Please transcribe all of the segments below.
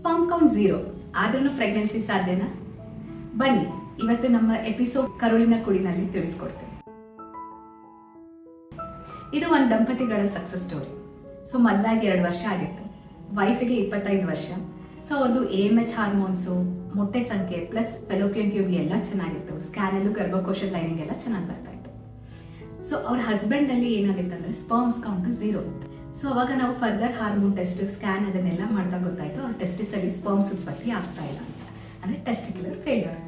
Spam count zero ಆದ್ರೂ pregnancy ಸಾಧ್ಯನಾ? ಬನ್ನಿ, ಇವತ್ತು ನಮ್ಮ ಎಪಿಸೋಡ್ ಕರುಳಿನ ಕುಡಿನಲ್ಲಿ ತಿಳಿಸ್ಕೊಡ್ತೇವೆ ಇದು ಒಂದು ದಂಪತಿಗಳ ಸಕ್ಸಸ್ ಸ್ಟೋರಿ ಸೊ ಮೊದಲಾಗಿ ಎರಡು ವರ್ಷ ಆಗಿತ್ತು. ವೈಫಿಗೆ ಇಪ್ಪತ್ತೈದು ವರ್ಷ. ಸೊ ಅವ್ರದ್ದು ಎ ಎಂ ಎಚ್ ಹಾರ್ಮೋನ್ಸು ಮೊಟ್ಟೆ ಸಂಖ್ಯೆ ಪ್ಲಸ್ ಫೆಲೋಪಿಯನ್ ಟ್ಯೂಬ್ ಎಲ್ಲ ಚೆನ್ನಾಗಿತ್ತು. ಸ್ಕ್ಯಾನಲ್ಲೂ ಗರ್ಭಕೋಶದ ಲೈನಿಂಗ್ ಎಲ್ಲ ಚೆನ್ನಾಗಿ ಬರ್ತಾ ಇತ್ತು. ಸೊ ಅವ್ರ ಹಸ್ಬೆಂಡಲ್ಲಿ ಏನಾಗಿತ್ತು ಅಂದರೆ ಸ್ಪರ್ಮ್ಸ್ ಕೌಂಟ್ ಝೀರೋ ಇತ್ತು. ಸೊ ಅವಾಗ ನಾವು ಫರ್ದರ್ ಹಾರ್ಮೋನ್ ಟೆಸ್ಟ್ ಸ್ಕ್ಯಾನ್ ಅದನ್ನೆಲ್ಲ ಮಾಡಿದಾಗ ಗೊತ್ತಾಯ್ತು ಅವ್ರ ಟೆಸ್ಟಿಸಲ್ಲಿ ಸ್ಪರ್ಮ್ಸ್ ಉತ್ಪತ್ತಿ ಆಗ್ತಾ ಇಲ್ಲ ಅಂತ. ಅಂದರೆ ಟೆಸ್ಟಿಕ್ಯುಲರ್ ಫೇಲ್ಯೂರ್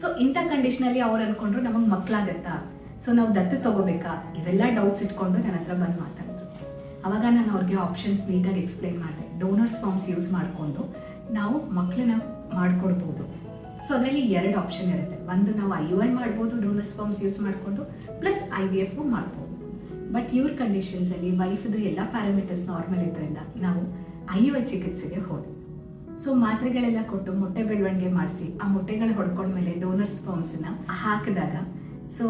ಸೊ ಇಂಥ ಕಂಡೀಷನಲ್ಲಿ ಅವ್ರು ಅನ್ಕೊಂಡ್ರು ನಮಗೆ ಮಕ್ಕಳಾಗತ್ತಾ ಸೊ ನಾವು ದತ್ತು ತಗೋಬೇಕಾ? ಇವೆಲ್ಲ ಡೌಟ್ಸ್ ಇಟ್ಕೊಂಡು ನನ್ನ ಹತ್ರ ಬಂದು ಮಾತಾಡಿದ್ರು. ಅವಾಗ ನಾನು ಅವ್ರಿಗೆ ಆಪ್ಷನ್ಸ್ ನೀಟಾಗಿ ಎಕ್ಸ್ಪ್ಲೈನ್ ಮಾಡಿದೆ. ಡೋನರ್ಸ್ ಫಾರ್ಮ್ಸ್ ಯೂಸ್ ಮಾಡಿಕೊಂಡು ನಾವು ಮಕ್ಕಳನ್ನ ಮಾಡ್ಕೊಡ್ಬೋದು. ಸೊ ಅದರಲ್ಲಿ ಎರಡು ಆಪ್ಷನ್ ಇರುತ್ತೆ. ಒಂದು ನಾವು ಐ ಯು ಐ ಮಾಡ್ಬೋದು ಡೋನರ್ಸ್ ಫಾರ್ಮ್ಸ್ ಯೂಸ್ ಮಾಡಿಕೊಂಡು ಪ್ಲಸ್ ಐ ವಿ ಎಫ್ ಮಾಡ್ಬೋದು. ಬಟ್ ಇವ್ರ ಕಂಡೀಷನ್ಸಲ್ಲಿ ವೈಫ್ದು ಎಲ್ಲ ಪ್ಯಾರಾಮೀಟರ್ಸ್ ನಾರ್ಮಲ್ ಇದ್ರಿಂದ ನಾವು ಐವ ಚಿಕಿತ್ಸೆಗೆ ಹೋದ್ವಿ. ಸೊ ಮಾತ್ರೆಗಳೆಲ್ಲ ಕೊಟ್ಟು ಮೊಟ್ಟೆ ಬೆಳವಣಿಗೆ ಮಾಡಿಸಿ, ಆ ಮೊಟ್ಟೆಗಳು ಹೊಡ್ಕೊಂಡ್ಮೇಲೆ ಡೋನರ್ಸ್ ಫಾರ್ಮ್ಸನ್ನ ಹಾಕಿದಾಗ ಸೊ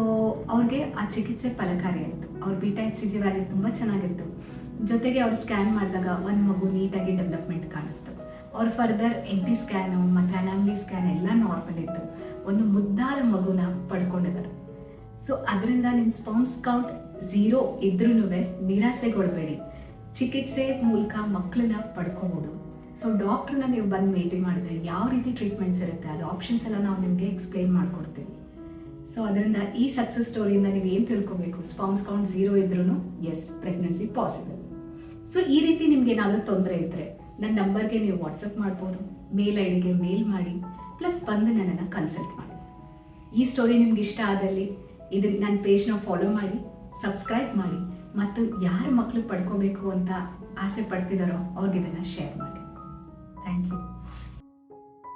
ಅವ್ರಿಗೆ ಆ ಚಿಕಿತ್ಸೆ ಫಲಕಾರಿ ಆಯಿತು. ಅವ್ರ beta H C G value ತುಂಬ ಚೆನ್ನಾಗಿತ್ತು. ಜೊತೆಗೆ ಅವ್ರು ಸ್ಕ್ಯಾನ್ ಮಾಡಿದಾಗ ಒಂದು ಮಗು ನೀಟಾಗಿ ಡೆವಲಪ್ಮೆಂಟ್ ಕಾಣಿಸ್ತು. ಅವ್ರ ಫರ್ದರ್ ಎನ್ ಟಿ ಸ್ಕ್ಯಾನು ಮತ್ತು ಅನಾಮ್ಲಿ ಸ್ಕ್ಯಾನ್ ಎಲ್ಲ ನಾರ್ಮಲ್ ಇತ್ತು. ಒಂದು ಮುದ್ದಾದ ಮಗುನ ಪಡ್ಕೊಂಡಿದ್ದಾರೆ. ಸೊ ಅದರಿಂದ ನಿಮ್ಮ ಸ್ಪರ್ಮ್ಸ್ ಕೌಂಟ್ ಝೀರೋ ಇದ್ರೂ ನಿರಾಸೆಗೊಳ್ಬೇಡಿ. ಚಿಕಿತ್ಸೆ ಮೂಲಕ ಮಕ್ಕಳನ್ನ ಪಡ್ಕೋಬೋದು. ಸೊ ಡಾಕ್ಟ್ರನ್ನ ನೀವು ಬಂದು ಭೇಟಿ ಮಾಡಿದ್ರೆ ಯಾವ ರೀತಿ ಟ್ರೀಟ್ಮೆಂಟ್ಸ್ ಇರುತ್ತೆ? ಅದು ಆಪ್ಷನ್ಸ್ ಎಲ್ಲ ನಾವು ನಿಮಗೆ ಎಕ್ಸ್ಪ್ಲೈನ್ ಮಾಡ್ಕೊಡ್ತೀನಿ ಸೊ ಅದರಿಂದ ಈ ಸಕ್ಸಸ್ ಸ್ಟೋರಿಯಿಂದ ನೀವು ಏನು ತಿಳ್ಕೊಬೇಕು? ಸ್ಪಾಮ್ಸ್ ಕೌಂಟ್ ಝೀರೋ ಇದ್ರೂ ಎಸ್ ಪ್ರೆಗ್ನೆನ್ಸಿ ಪಾಸಿಬಲ್ ಸೊ ಈ ರೀತಿ ನಿಮ್ಗೆ ಏನಾದರೂ ತೊಂದರೆ ಇದ್ದರೆ ನನ್ನ ನಂಬರ್ಗೆ ನೀವು ವಾಟ್ಸಪ್ ಮಾಡ್ಬೋದು ಮೇಲ್ ಐಡಿಗೆ ಮೇಲ್ ಮಾಡಿ ಪ್ಲಸ್ ಬಂದು ನನ್ನನ್ನು ಕನ್ಸಲ್ಟ್ ಮಾಡಿ. ಈ ಸ್ಟೋರಿ ನಿಮ್ಗೆ ಇಷ್ಟ ಆದಲ್ಲಿ ಇದನ್ನ ನನ್ನ ಪೇಜ್ನ ಫಾಲೋ ಮಾಡಿ ಸಬ್ಸ್ಕ್ರೈಬ್ ಮಾಡಿ, ಮತ್ತು ಯಾರು ಮಕ್ಕಳು ಪಡ್ಕೋಬೇಕು ಅಂತ ಆಸೆ ಪಡ್ತಿದ್ದಾರೋ ಅವ್ರಿಗೆ ಇದನ್ನು ಶೇರ್ ಮಾಡಿ. Thank you